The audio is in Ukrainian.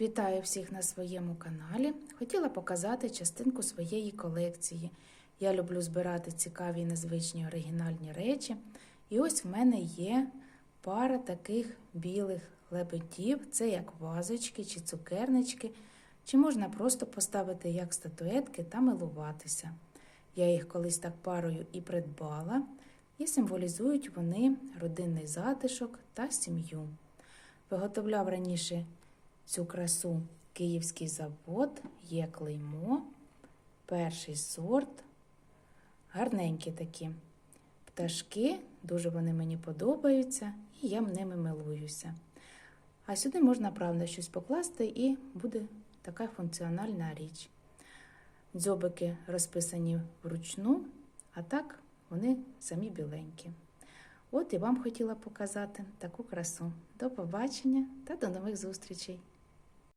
Вітаю всіх на своєму каналі. Хотіла показати частинку своєї колекції. Я люблю збирати цікаві, незвичні оригінальні речі. І ось в мене є пара таких білих лебедів. Це як вазочки чи цукернички, чи можна просто поставити як статуетки та милуватися. Я їх колись так парою і придбала, і символізують вони родинний затишок та сім'ю. Виготовляв раніше цю красу Київський завод, є клеймо, перший сорт, гарненькі такі пташки, дуже вони мені подобаються, і я ними милуюся. А сюди можна, правда, щось покласти, і буде така функціональна річ. Дзьобики розписані вручну, а так вони самі біленькі. От і вам хотіла показати таку красу. До побачення та до нових зустрічей!